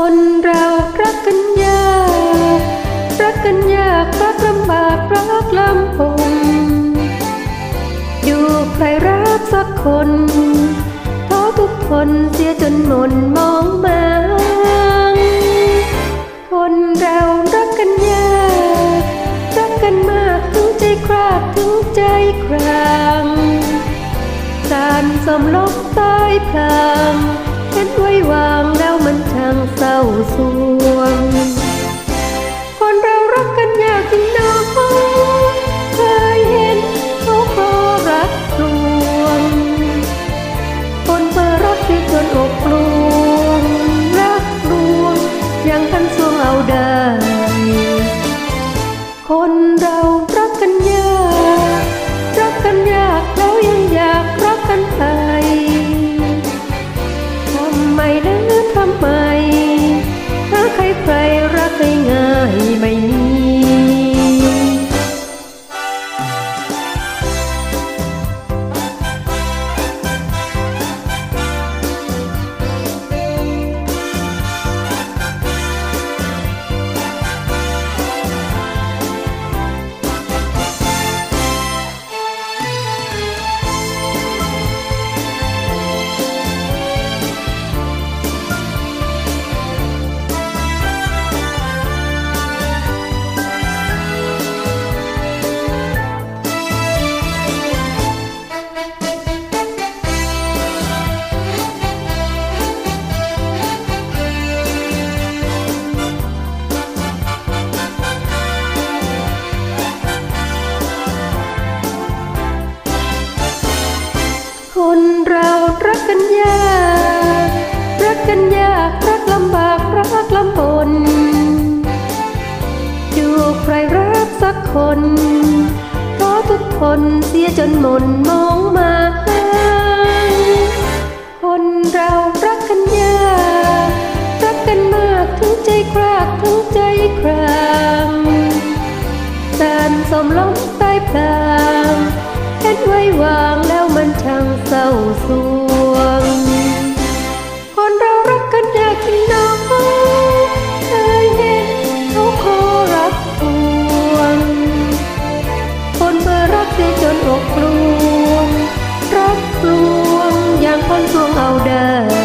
คนเรารักกันยาก รักกันยากรักลำบากรักลำบงอยู่ใครรักสักคนท้อทุกคนเสียจนหมนมองมางคนเรารักกันยาก รักกันมากถึงใจคราดถึงใจครางสารสมลบใต้พลางเห็นไว้วาง มันช่างเศร้าสู ไปถ้าใครใครรักใครง่ายไม่มี กันยากรักลำบากรักลำบนอยู่ใครรักสักคน เพราะทุกคนเสียจนหม่นมองมาคนเรารักกันยากรักกันมากถึงใจครากถึงใจครางการสมล้มใต้พลา วงเอาได้